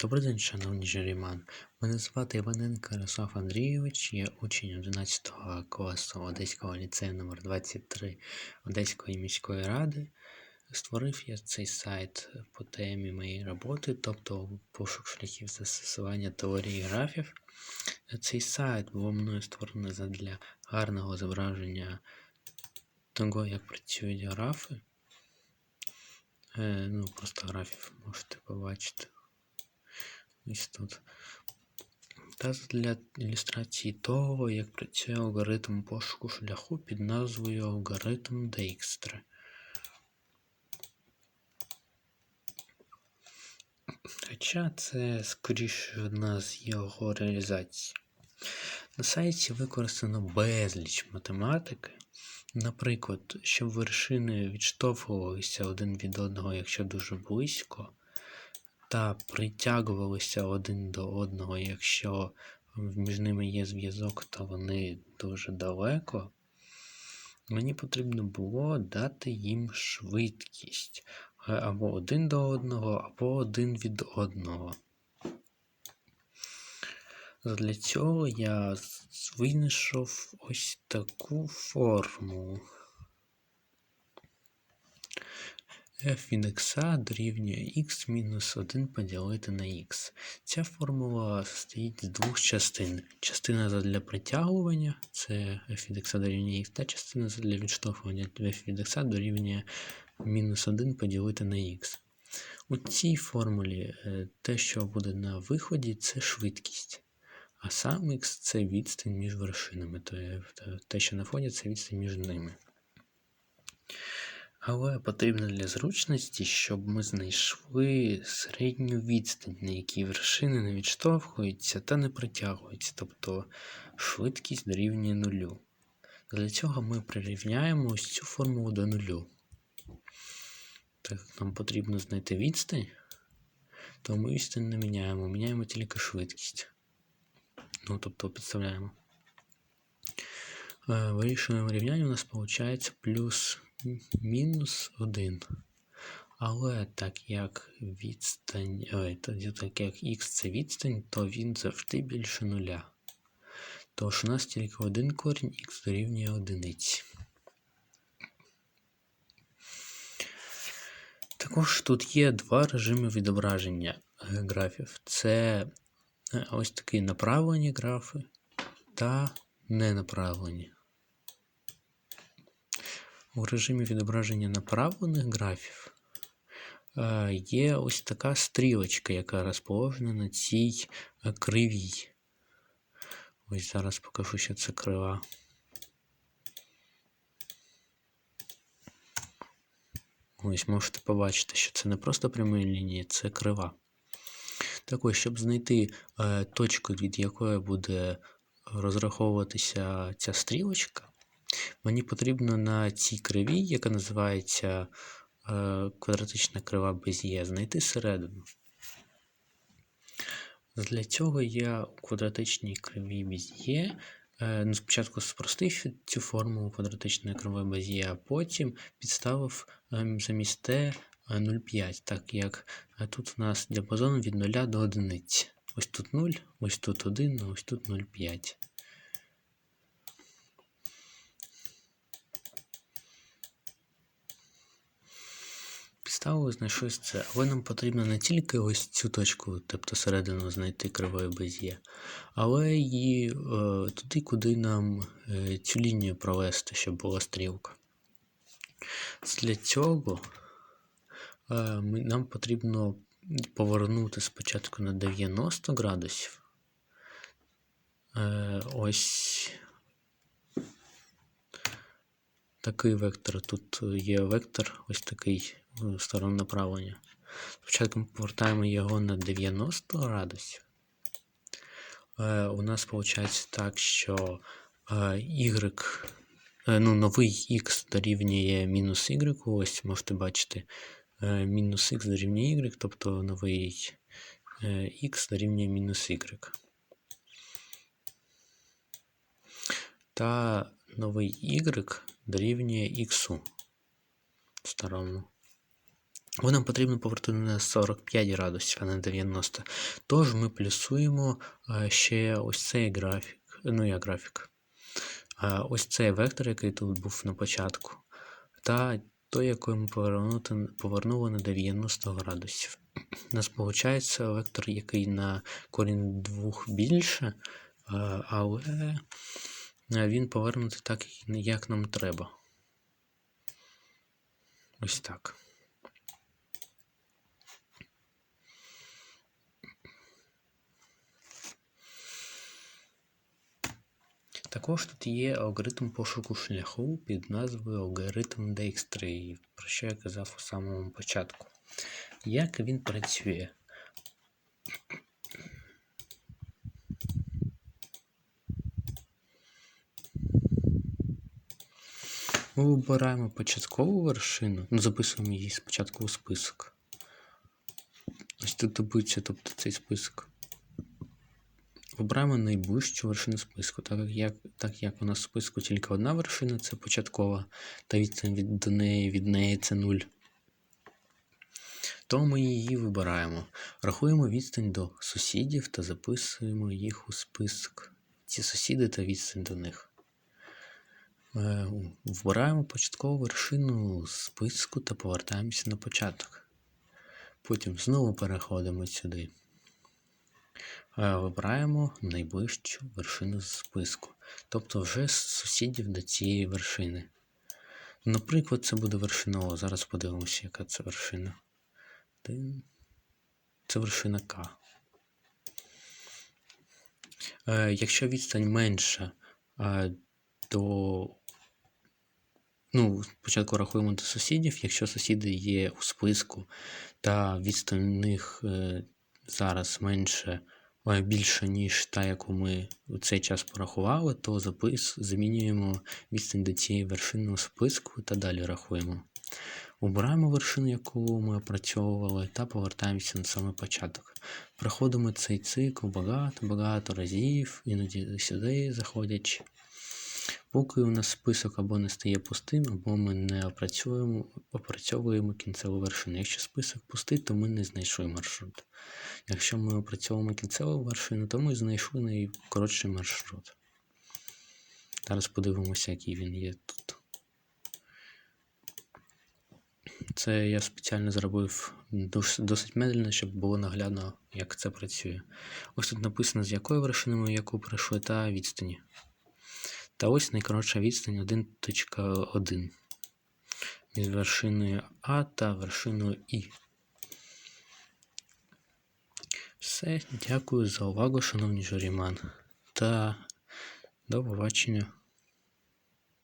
Добрий день, шановні журіман. Мене звати Іваненко Ярослав Андрійович, я учень 11 класу Одеського ліцею номер 23 Одеської міської ради. Створив я цей сайт по темі моєї роботи, тобто пошук шляхів застосування теорії графів. Цей сайт було мною створено для гарного зображення того, як працюють графи. Е, ну, просто графів можете побачити. Ось тут. Та для ілюстрації того, як працює алгоритм пошуку шляху під назвою алгоритм Dijkstra. Хоча це скоріше одна з його реалізацій. На сайті використано безліч математики. Наприклад, щоб вершини відштовхувалися один від одного, якщо дуже близько, та притягувалися один до одного, якщо між ними є зв'язок, то вони дуже далеко. Мені потрібно було дати їм швидкість або один до одного, або один від одного. Для цього я винайшов ось таку форму. F від x дорівнює x мінус 1 поділити на x. Ця формула стоїть з двох частин. Частина для притягування це f від x дорівнює x, та частина для відштовхування f від x дорівнює мінус 1 поділити на x. У цій формулі е, те, що буде на виході, це швидкість. А сам x це відстань між вершинами. Тобто те, що на фоні, це відстань між ними. Але потрібно для зручності, щоб ми знайшли середню відстань, на якій вершини не відштовхуються та не притягуються, тобто швидкість дорівнює нулю. Для цього ми прирівняємо ось цю формулу до нулю. Так як нам потрібно знайти відстань, то ми відстань не міняємо, міняємо тільки швидкість. Ну, тобто підставляємо. Е, Вирішуємо рівняння, у нас виходить плюс мінус 1. Але так як відстань, ой, так як х це відстань, то він завжди більше нуля. Тож у нас тільки один корінь х дорівнює одиниці. Також тут є два режими відображення графів. Це ось такі направлені графи та ненаправлені. У режимі відображення направлених графів є ось така стрілочка, яка розположена на цій кривій. Ось зараз покажу, що це крива. Ось можете побачити, що це не просто прямі лінії, це крива. Так ось, щоб знайти е, точку, від якої буде розраховуватися ця стрілочка, мені потрібно на цій кривій, яка називається е, квадратична крива Без'є, знайти середину. Для цього я у квадратичній кривій Без'є е, ну, спочатку спростив цю формулу квадратичної криви Без'є, а потім підставив е, замість Т 0,5, так як тут у нас діапазон від 0 до 1. Ось тут 0, ось тут 1, ось тут 0,5. Підставили, знайшли це, але нам потрібно не тільки ось цю точку, тобто середину знайти кривої без'є, але і е, туди, куди нам е, цю лінію провести, щоб була стрілка. Для цього е, нам потрібно повернути спочатку на 90 градусів. Ось такий вектор. Тут є вектор, ось такий сторону направлення. Спочатку ми повертаємо його на 90 градусів. Е, у нас виходить так, що е, y, е, ну, новий x дорівнює мінус y. Ось можете бачити, е, мінус x дорівнює y, тобто новий е, x дорівнює мінус y. Та новий y дорівнює x старому. Бо нам потрібно повернути на 45 градусів, а не 90. Тож ми плюсуємо е, ще ось цей графік. Ну, як графік. Е, Ось цей вектор, який тут був на початку, та той, який ми повернути, повернули на 90 градусів. У нас виходить вектор, який на корінь 2 більше, е, але він повернутий так, як нам треба. Ось так. Також тут є алгоритм пошуку шляху під назвою алгоритм Dijkstra, про що я казав у самому початку. Як він працює? Ми вибираємо початкову вершину, ну, записуємо її спочатку у список. Ось тут таблиця, тобто цей список. Вибираємо найближчу вершину списку, так як, так як у нас в списку тільки одна вершина це початкова, та відстань від, до неї від неї це 0. То ми її вибираємо. Рахуємо відстань до сусідів та записуємо їх у список. Ці сусіди та відстань до них. Е, Вбираємо початкову вершину з списку та повертаємося на початок. Потім знову переходимо сюди. Е, Вибираємо найближчу вершину з списку, тобто вже з сусідів до цієї вершини. Наприклад, це буде вершина О. Зараз подивимося, яка це вершина. Це вершина К. Е, Якщо відстань менша е, до. Ну, спочатку рахуємо до сусідів. Якщо сусіди є у списку, та відстань у них зараз менше, більше, ніж та, яку ми у цей час порахували, то запис замінюємо відстань до цієї вершини у списку та далі рахуємо. Обираємо вершину, яку ми опрацьовували, та повертаємося на самий початок. Проходимо цей цикл багато-багато разів, іноді сюди заходячи. Поки у нас список або не стає пустим, або ми не опрацьовуємо, опрацьовуємо кінцеву вершину. Якщо список пустий, то ми не знайшли маршрут. Якщо ми опрацьовуємо кінцеву вершину, то ми знайшли найкоротший маршрут. Зараз подивимося, який він є тут. Це я спеціально зробив досить медленно, щоб було наглядно, як це працює. Ось тут написано, з якої вершини ми яку пройшли, та відстані. Та ось найкоротша відстань 1.1 між вершиною А та вершиною І. Все, дякую за увагу, шановні журіман. Та до побачення.